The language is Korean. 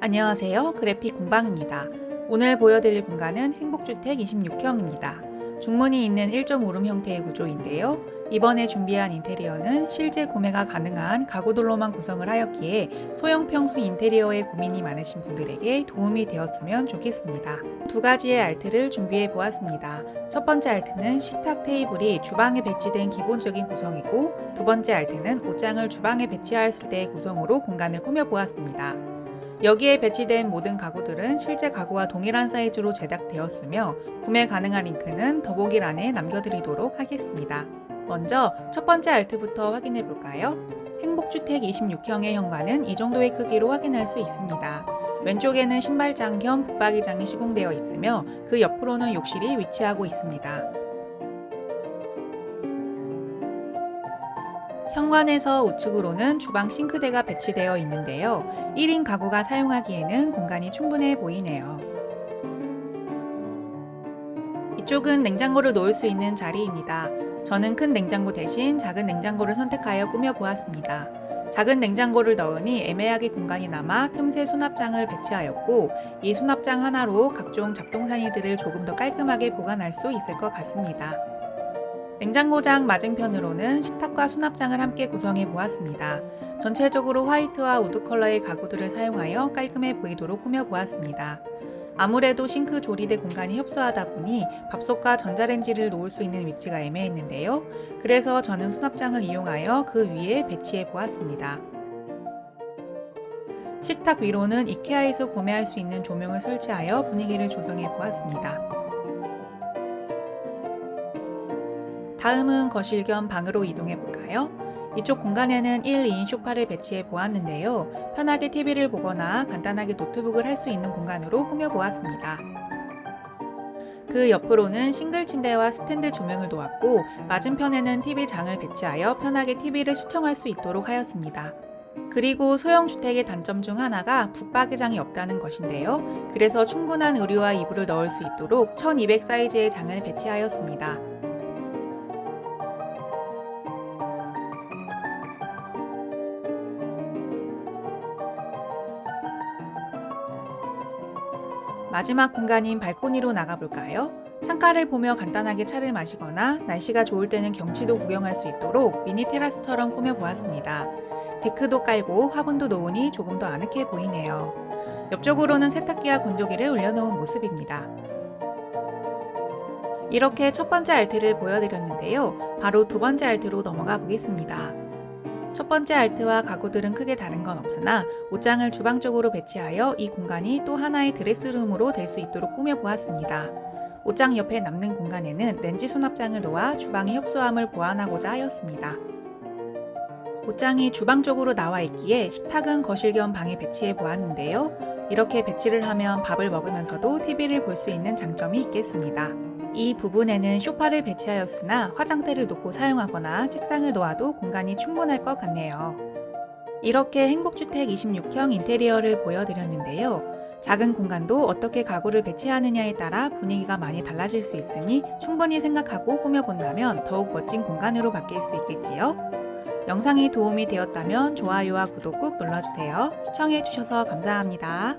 안녕하세요. 그래픽 공방입니다. 오늘 보여드릴 공간은 행복주택 26형입니다. 중문이 있는 1.5룸 형태의 구조인데요. 이번에 준비한 인테리어는 실제 구매가 가능한 가구들로만 구성을 하였기에 소형 평수 인테리어에 고민이 많으신 분들에게 도움이 되었으면 좋겠습니다. 두 가지의 알트를 준비해 보았습니다. 첫 번째 알트는 식탁 테이블이 주방에 배치된 기본적인 구성이고 두 번째 알트는 옷장을 주방에 배치하였을 때의 구성으로 공간을 꾸며 보았습니다. 여기에 배치된 모든 가구들은 실제 가구와 동일한 사이즈로 제작되었으며 구매 가능한 링크는 더보기란에 남겨드리도록 하겠습니다. 먼저 첫 번째 알트부터 확인해 볼까요? 행복주택 26형의 현관은 이 정도의 크기로 확인할 수 있습니다. 왼쪽에는 신발장 겸 붙박이장이 시공되어 있으며 그 옆으로는 욕실이 위치하고 있습니다. 현관에서 우측으로는 주방 싱크대가 배치되어 있는데요. 1인 가구가 사용하기에는 공간이 충분해 보이네요. 이쪽은 냉장고를 놓을 수 있는 자리입니다. 저는 큰 냉장고 대신 작은 냉장고를 선택하여 꾸며 보았습니다. 작은 냉장고를 넣으니 애매하게 공간이 남아 틈새 수납장을 배치하였고 이 수납장 하나로 각종 잡동사니들을 조금 더 깔끔하게 보관할 수 있을 것 같습니다. 냉장고장 맞은편으로는 식탁과 수납장을 함께 구성해 보았습니다. 전체적으로 화이트와 우드 컬러의 가구들을 사용하여 깔끔해 보이도록 꾸며 보았습니다. 아무래도 싱크 조리대 공간이 협소하다 보니 밥솥과 전자레인지를 놓을 수 있는 위치가 애매했는데요. 그래서 저는 수납장을 이용하여 그 위에 배치해 보았습니다. 식탁 위로는 이케아에서 구매할 수 있는 조명을 설치하여 분위기를 조성해 보았습니다. 다음은 거실 겸 방으로 이동해 볼까요? 이쪽 공간에는 1, 2인 소파를 배치해 보았는데요. 편하게 TV를 보거나 간단하게 노트북을 할 수 있는 공간으로 꾸며 보았습니다. 그 옆으로는 싱글 침대와 스탠드 조명을 놓았고 맞은편에는 TV장을 배치하여 편하게 TV를 시청할 수 있도록 하였습니다. 그리고 소형 주택의 단점 중 하나가 붙박이장이 없다는 것인데요. 그래서 충분한 의류와 이불을 넣을 수 있도록 1200 사이즈의 장을 배치하였습니다. 마지막 공간인 발코니로 나가볼까요? 창가를 보며 간단하게 차를 마시거나 날씨가 좋을 때는 경치도 구경할 수 있도록 미니 테라스처럼 꾸며보았습니다. 데크도 깔고 화분도 놓으니 조금 더 아늑해 보이네요. 옆쪽으로는 세탁기와 건조기를 올려놓은 모습입니다. 이렇게 첫 번째 알트를 보여드렸는데요. 바로 두 번째 알트로 넘어가 보겠습니다. 첫 번째 알트와 가구들은 크게 다른 건 없으나 옷장을 주방 쪽으로 배치하여 이 공간이 또 하나의 드레스룸으로 될 수 있도록 꾸며보았습니다. 옷장 옆에 남는 공간에는 렌즈 수납장을 놓아 주방의 협소함을 보완하고자 하였습니다. 옷장이 주방 쪽으로 나와 있기에 식탁은 거실 겸 방에 배치해 보았는데요. 이렇게 배치를 하면 밥을 먹으면서도 TV를 볼 수 있는 장점이 있겠습니다. 이 부분에는 쇼파를 배치하였으나 화장대를 놓고 사용하거나 책상을 놓아도 공간이 충분할 것 같네요. 이렇게 행복주택 26형 인테리어를 보여드렸는데요. 작은 공간도 어떻게 가구를 배치하느냐에 따라 분위기가 많이 달라질 수 있으니 충분히 생각하고 꾸며본다면 더욱 멋진 공간으로 바뀔 수 있겠지요. 영상이 도움이 되었다면 좋아요와 구독 꾹 눌러주세요. 시청해주셔서 감사합니다.